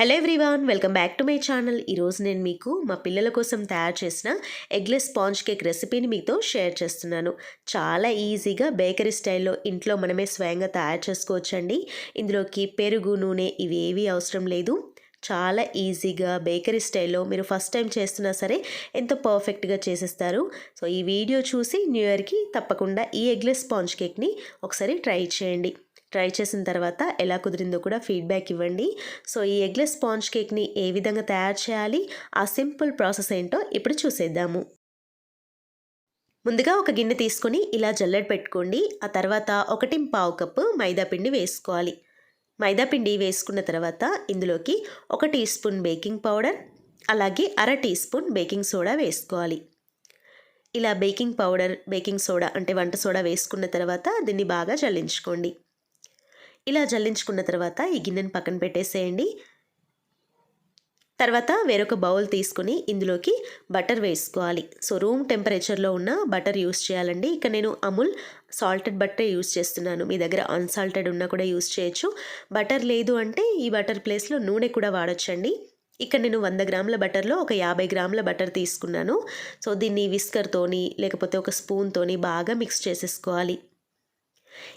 Hello everyone welcome back to my channel ఈరోజు నేను మీకు మా పిల్లల కోసం తయారు చేసిన ఎగ్లెస్ స్పాంజ్ కేక్ రెసిపీని మీతో షేర్ చేస్తున్నాను. చాలా ఈజీగా బేకరీ స్టైల్లో ఇంట్లో మనమే స్వయంగా తయారు చేసుకోవచ్చండి. ఇందులోకి పెరుగు నూనె ఇవి ఏవి అవసరం లేదు. చాలా ఈజీగా బేకరీ స్టైల్లో మీరు ఫస్ట్ టైం చేస్తున్నా సరే ఎంతో పర్ఫెక్ట్గా చేసేస్తారు. సో ఈ వీడియో చూసి న్యూ ఇయర్కి తప్పకుండా ఈ ఎగ్లెస్ స్పాంజ్ కేక్ని ఒకసారి ట్రై చేయండి. ట్రై చేసిన తర్వాత ఎలా కుదిరిందో కూడా ఫీడ్బ్యాక్ ఇవ్వండి. సో ఈ ఎగ్లెస్ స్పాంజ్ కేక్ని ఏ విధంగా తయారు చేయాలి ఆ సింపుల్ ప్రాసెస్ ఏంటో ఇప్పుడు చూసేద్దాము. ముందుగా ఒక గిన్నె తీసుకొని ఇలా జల్లెడ పెట్టుకోండి. ఆ తర్వాత ఒకటి పావు కప్పు మైదాపిండి వేసుకోవాలి. మైదాపిండి వేసుకున్న తర్వాత ఇందులోకి ఒక టీ స్పూన్ బేకింగ్ పౌడర్ అలాగే అర టీ స్పూన్ బేకింగ్ సోడా వేసుకోవాలి. ఇలా బేకింగ్ పౌడర్ బేకింగ్ సోడా అంటే వంట సోడా వేసుకున్న తర్వాత దీన్ని బాగా జల్లించుకోండి. ఇలా జల్లించుకున్న తర్వాత ఈ గిన్నెను పక్కన పెట్టేసేయండి. తర్వాత వేరొక బౌల్ తీసుకుని ఇందులోకి బటర్ వేసుకోవాలి. సో రూమ్ టెంపరేచర్లో ఉన్న బటర్ యూస్ చేయాలండి. ఇక నేను అమూల్ సాల్టెడ్ బటర్ యూస్ చేస్తున్నాను. మీ దగ్గర అన్సాల్టెడ్ ఉన్నా కూడా యూస్ చేయొచ్చు. బటర్ లేదు అంటే ఈ బటర్ ప్లేస్లో నూనె కూడా వాడొచ్చండి. ఇక్కడ నేను వంద గ్రాముల బటర్లో ఒక యాభై గ్రాముల బటర్ తీసుకున్నాను. సో దీన్ని విస్కర్తోని లేకపోతే ఒక స్పూన్తోని బాగా మిక్స్ చేసేసుకోవాలి.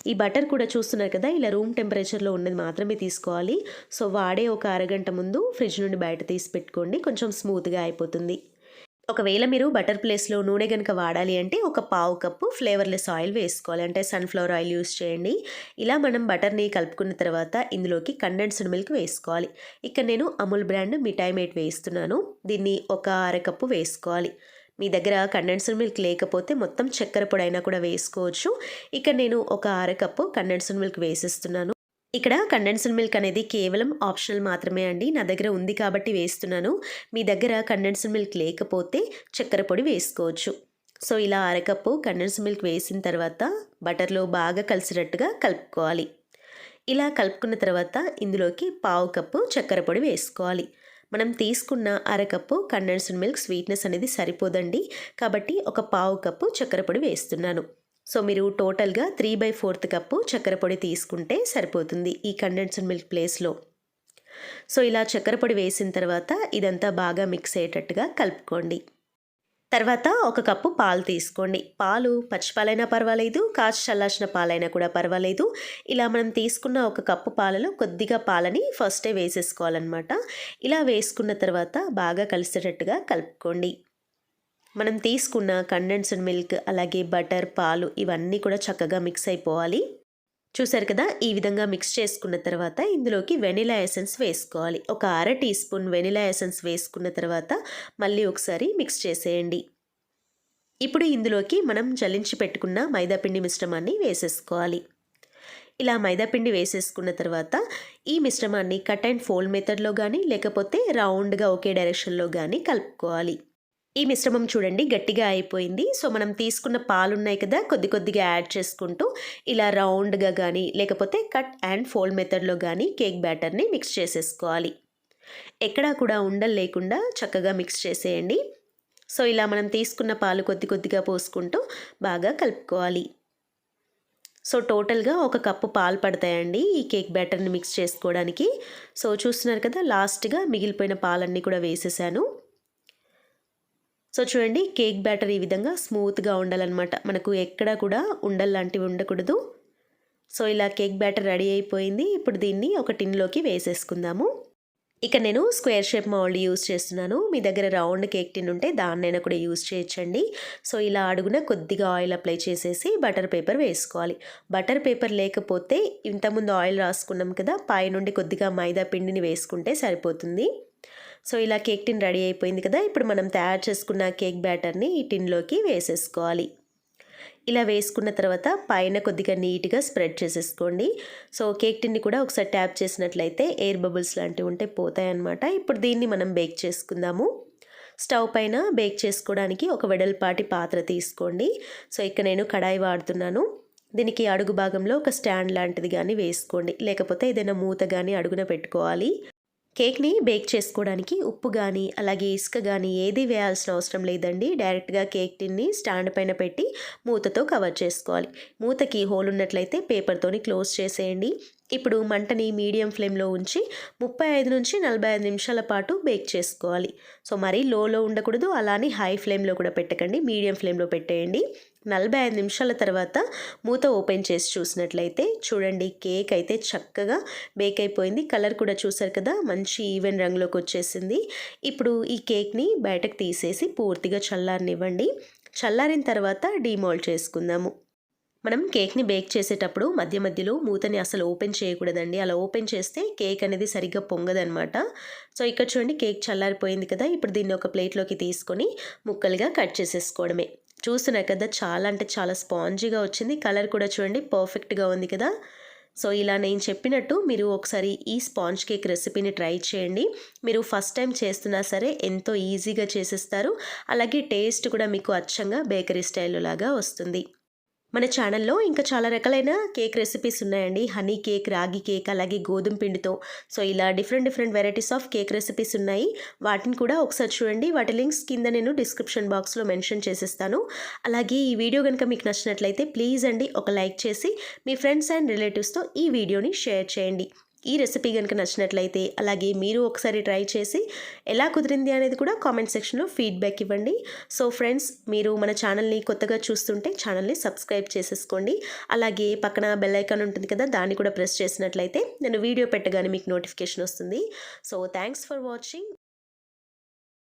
ఈ బటర్ కూడా చూస్తున్నారు కదా ఇలా రూమ్ టెంపరేచర్లో ఉన్నది మాత్రమే తీసుకోవాలి. సో వాడే ఒక అరగంట ముందు ఫ్రిడ్జ్ నుండి బయట తీసి పెట్టుకోండి కొంచెం స్మూత్గా అయిపోతుంది. ఒకవేళ మీరు బటర్ ప్లేస్లో నూనె కనుక వాడాలి అంటే ఒక పావు కప్పు ఫ్లేవర్లెస్ ఆయిల్ వేసుకోవాలి. అంటే సన్ఫ్లవర్ ఆయిల్ యూస్ చేయండి. ఇలా మనం బటర్ని కలుపుకున్న తర్వాత ఇందులోకి కండెన్స్డ్ మిల్క్ వేసుకోవాలి. ఇక్కడ నేను అమూల్ బ్రాండ్ మిఠాయి మేట్ వేస్తున్నాను. దీన్ని ఒక అరకప్పు వేసుకోవాలి. మీ దగ్గర కండెన్సర్ మిల్క్ లేకపోతే మొత్తం చక్కెర పొడి అయినా కూడా వేసుకోవచ్చు. ఇక్కడ నేను ఒక అరకప్పు కండెన్సర్ మిల్క్ వేసిస్తున్నాను. ఇక్కడ కండెన్సర్ మిల్క్ అనేది కేవలం ఆప్షనల్ మాత్రమే అండి. నా దగ్గర ఉంది కాబట్టి వేస్తున్నాను. మీ దగ్గర కండెన్సర్ మిల్క్ లేకపోతే చక్కెర పొడి వేసుకోవచ్చు. సో ఇలా అరకప్పు కండెన్స్ మిల్క్ వేసిన తర్వాత బటర్లో బాగా కలిసినట్టుగా కలుపుకోవాలి. ఇలా కలుపుకున్న తర్వాత ఇందులోకి పావు కప్పు చక్కెర పొడి వేసుకోవాలి. మనం తీసుకున్న అరకప్పు కండెన్స్డ్ మిల్క్ స్వీట్నెస్ అనేది సరిపోదండి. కాబట్టి ఒక పావు కప్పు చక్కెర పొడి వేస్తున్నాను. సో మీరు టోటల్గా త్రీ బై ఫోర్త్ కప్పు చక్కెర పొడి తీసుకుంటే సరిపోతుంది ఈ కండెన్స్డ్ మిల్క్ ప్లేస్లో. సో ఇలా చక్కెర పొడి వేసిన తర్వాత ఇదంతా బాగా మిక్స్ అయ్యేటట్టుగా కలుపుకోండి. తర్వాత ఒక కప్పు పాలు తీసుకోండి. పాలు పచ్చిపాలైనా పర్వాలేదు కాచి చల్లార్చిన పాలైనా కూడా పర్వాలేదు. ఇలా మనం తీసుకున్న ఒక కప్పు పాలలో కొద్దిగా పాలని ఫస్టే వేసేసుకోవాలన్నమాట. ఇలా వేసుకున్న తర్వాత బాగా కలిసేటట్టుగా కలుపుకోండి. మనం తీసుకున్న కండెన్స్డ్ మిల్క్ అలాగే బటర్ పాలు ఇవన్నీ కూడా చక్కగా మిక్స్ అయిపోవాలి. చూసారు కదా? ఈ విధంగా మిక్స్ చేసుకున్న తర్వాత ఇందులోకి వెనిలా ఎసెన్స్ వేసుకోవాలి. ఒక అర టీ స్పూన్ వెనిలా ఎసెన్స్ వేసుకున్న తర్వాత మళ్ళీ ఒకసారి మిక్స్ చేసేయండి. ఇప్పుడు ఇందులోకి మనం జల్లించి పెట్టుకున్న మైదాపిండి మిశ్రమాన్ని వేసేసుకోవాలి. ఇలా మైదాపిండి వేసేసుకున్న తర్వాత ఈ మిశ్రమాన్ని కట్ అండ్ ఫోల్డ్ మెథడ్లో కానీ లేకపోతే రౌండ్గా ఒకే డైరెక్షన్లో కానీ కలుపుకోవాలి. ఈ మిశ్రమం చూడండి గట్టిగా అయిపోయింది. సో మనం తీసుకున్న పాలు ఉన్నాయి కదా కొద్ది కొద్దిగా యాడ్ చేసుకుంటూ ఇలా రౌండ్గా కానీ లేకపోతే కట్ అండ్ ఫోల్డ్ మెథడ్లో కానీ కేక్ బ్యాటర్ని మిక్స్ చేసేసుకోవాలి. ఎక్కడా కూడా ఉండలు లేకుండా చక్కగా మిక్స్ చేసేయండి. సో ఇలా మనం తీసుకున్న పాలు కొద్ది కొద్దిగా పోసుకుంటూ బాగా కలుపుకోవాలి. సో టోటల్గా ఒక కప్పు పాలు పడతాయండి ఈ కేక్ బ్యాటర్ని మిక్స్ చేసుకోవడానికి. సో చూస్తున్నారు కదా లాస్ట్గా మిగిలిపోయిన పాలన్నీ కూడా వేసేసాను. సో చూడండి కేక్ బ్యాటర్ ఈ విధంగా స్మూత్గా ఉండాలన్నమాట. మనకు ఎక్కడ కూడా ఉండల్లాంటివి ఉండకూడదు. సో ఇలా కేక్ బ్యాటర్ రెడీ అయిపోయింది. ఇప్పుడు దీన్ని ఒక టిన్లోకి వేసేసుకుందాము. ఇక నేను స్క్వేర్ షేప్ మౌల్డ్ యూస్ చేస్తున్నాను. మీ దగ్గర రౌండ్ కేక్ టిన్ ఉంటే దాన్నైనా కూడా యూస్ చేయొచ్చండి. సో ఇలా అడుగున కొద్దిగా ఆయిల్ అప్లై చేసేసి బటర్ పేపర్ వేసుకోవాలి. బటర్ పేపర్ లేకపోతే ఇంతకుముందు ఆయిల్ రాసుకున్నాం కదా పై నుండి కొద్దిగా మైదా పిండిని వేసుకుంటే సరిపోతుంది. సో ఇలా కేక్ టిన్ రెడీ అయిపోయింది కదా ఇప్పుడు మనం తయారు చేసుకున్న కేక్ బ్యాటర్ని ఈ టిన్లోకి వేసేసుకోవాలి. ఇలా వేసుకున్న తర్వాత పైన కొద్దిగా నీట్గా స్ప్రెడ్ చేసేసుకోండి. సో కేక్ టిన్ని కూడా ఒకసారి ట్యాప్ చేసినట్లయితే ఎయిర్ బబుల్స్ లాంటివి ఉంటే పోతాయన్నమాట. ఇప్పుడు దీన్ని మనం బేక్ చేసుకుందాము. స్టవ్ పైన బేక్ చేసుకోవడానికి ఒక వెడల్పాటి పాత్ర తీసుకోండి. సో ఇక్కడ నేను కడాయి వాడుతున్నాను. దీనికి అడుగు భాగంలో ఒక స్టాండ్ లాంటిది కానీ వేసుకోండి. లేకపోతే ఏదైనా మూత కానీ అడుగున పెట్టుకోవాలి. కేక్ని బేక్ చేసుకోవడానికి ఉప్పు కానీ అలాగే ఇసుక కానీ ఏది వేయాల్సిన అవసరం లేదండి. డైరెక్ట్గా కేక్ టిన్ని స్టాండ్ పైన పెట్టి మూతతో కవర్ చేసుకోవాలి. మూతకి హోల్ ఉన్నట్లయితే పేపర్తోని క్లోజ్ చేసేయండి. ఇప్పుడు మంటని మీడియం ఫ్లేమ్లో ఉంచి ముప్పై ఐదు నుంచి నలభై ఐదు నిమిషాల పాటు బేక్ చేసుకోవాలి. సో మరీ లోలో ఉండకూడదు. అలానే హై ఫ్లేమ్లో కూడా పెట్టకండి. మీడియం ఫ్లేమ్లో పెట్టేయండి. నలభై ఐదు నిమిషాల తర్వాత మూత ఓపెన్ చేసి చూసినట్లయితే చూడండి కేక్ అయితే చక్కగా బేక్ అయిపోయింది. కలర్ కూడా చూసారు కదా మంచి ఈవెన్ రంగులోకి వచ్చేసింది. ఇప్పుడు ఈ కేక్ని బయటకు తీసేసి పూర్తిగా చల్లారనివ్వండి. చల్లారిన తర్వాత డీమోల్డ్ చేసుకుందాము. మనం కేక్ని బేక్ చేసేటప్పుడు మధ్య మధ్యలో మూతని అసలు ఓపెన్ చేయకూడదండి. అలా ఓపెన్ చేస్తే కేక్ అనేది సరిగ్గా పొంగదనమాట సో ఇక్కడ చూడండి కేక్ చల్లారిపోయింది కదా. ఇప్పుడు దీన్ని ఒక ప్లేట్లోకి తీసుకొని ముక్కలుగా కట్ చేసేసుకోవడమే. చూస్తున్నారు కదా చాలా అంటే చాలా స్పాంజీగా వచ్చింది. కలర్ కూడా చూడండి పర్ఫెక్ట్గా ఉంది కదా. సో ఇలా నేను చెప్పినట్టు మీరు ఒకసారి ఈ స్పాంజ్ కేక్ రెసిపీని ట్రై చేయండి. మీరు ఫస్ట్ టైం చేస్తున్నా సరే ఎంతో ఈజీగా చేసేస్తారు. అలాగే టేస్ట్ కూడా మీకు అచ్చంగా బేకరీ స్టైల్ లాగా వస్తుంది. మన ఛానల్లో ఇంకా చాలా రకాలైన కేక్ రెసిపీస్ ఉన్నాయండి. హనీ కేక్ రాగి కేక్ అలాగే గోధుమ పిండితో. సో ఇలా different different varieties of cake recipes ఉన్నాయి. వాటిని కూడా ఒకసారి చూడండి. వాటి లింక్స్ కింద నేను డిస్క్రిప్షన్ బాక్స్లో మెన్షన్ చేసేస్తాను. అలాగే ఈ వీడియో కనుక మీకు నచ్చినట్లయితే ప్లీజ్ అండి ఒక లైక్ చేసి మీ ఫ్రెండ్స్ అండ్ రిలేటివ్స్తో ఈ వీడియోని షేర్ చేయండి. ఈ రెసిపీ కనుక నచ్చినట్లయితే అలాగే మీరు ఒకసారి ట్రై చేసి ఎలా కుదిరింది అనేది కూడా కామెంట్ సెక్షన్లో ఫీడ్బ్యాక్ ఇవ్వండి. సో ఫ్రెండ్స్ మీరు మన ఛానల్ని కొత్తగా చూస్తుంటే ఛానల్ని సబ్స్క్రైబ్ చేసేసుకోండి. అలాగే పక్కన బెల్ ఐకాన్ ఉంటుంది కదా దాన్ని కూడా ప్రెస్ చేసినట్లయితే నేను వీడియో పెట్టగానే మీకు నోటిఫికేషన్ వస్తుంది. So thanks for watching